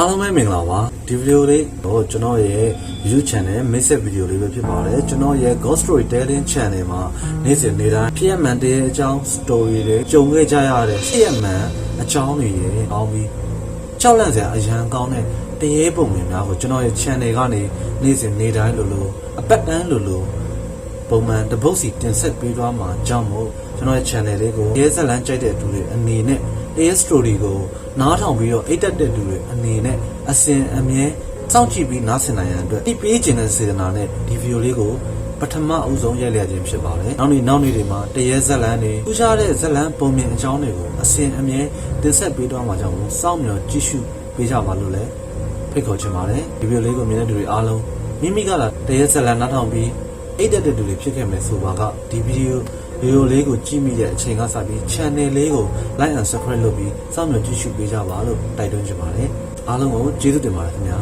အားလုံးပဲမင်္ဂလာပါဒီဗီဒီယိုလေးတော့ကျွန်တော်ရဲ့ YouTube channel message video လေးပဲဖြစ်ပါတယ်ကျွန်တော်ရဲ့ Ghost Story Telling channel မှာနေ့စဉ်နေ့တိုင်းဖြစ်ရမှန်တဲ့အကြောင်း story တွေကြုံခဲ့ကြရတဲ့ဖြစ်ရမှန်အကြောင်းတွေရေအောင်းပြီးကြောက်လန့်စရာအရန်ကောင်းတဲ့တရေပုံတွေများကိုကျွန်တော်ရဲ့ channel ကနေနေ့စဉ်နေ့တိုင်းလိုလိုအပတ်တန်းလိုလိုပုံမှန်တပုတ်စီတင်ဆက်ပေးသွားမှာကြောင့်မို့ကျွန်တော်ရဲ့ channel လေးကိုရဲဇက်လန်းကြိုက်တဲ့သူတွေအနေနဲ့ AS story ကိုနားထောင်ပြီးတော့အိတ်တက်တဲ့သူတွေအနေနဲ့အစဉ်အမြဲစောင့်ကြည့်ပြီးနားဆင်နိုင်ရန်အတွက်တိပေးခြင်းတဲ့စေတနာနဲ့ဒီဗီဒီယိုလေးကိုပထမအဦးဆုံးရိုက်လျက်ခြင်းဖြစ်ပါတယ်။နောက်နေ့နောက်နေ့တွေမှာတရေဇက်လန်းတွေထူးခြားတဲ့ဇက်လန်းပုံမြင်အကြောင်းတွေကိုအစဉ်အမြဲတင်ဆက်ပေးသွားမှာကြောင့်မို့စောင့်မျှော်ကြည့်ရှုပေးကြပါလို့လည်းဖိတ်ခေါ်ချင်ပါတယ်။ဒီဗီဒီယိုလေးကိုမြင်တဲ့သူတွေအားလုံးမိမိကလာတရေဇက်လန်းနားထောင်ပြီးအိတ်တက်တဲ့သူတွေဖြစ်ခဲ့မယ်ဆိုပါကဒီဗီဒီယို ဗီဒီယိုလေးကိုကြည့်မိတဲ့အချိန်ကစပြီး channel လေးကို like and subscribe လုပ်ပြီးစောင့်မျှော်ကြည့်ရှုပေးကြပါလို့တိုက်တွန်းချင်ပါတယ်အားလုံးကိုကျေးဇူးတင်ပါတယ်ခင်ဗျာ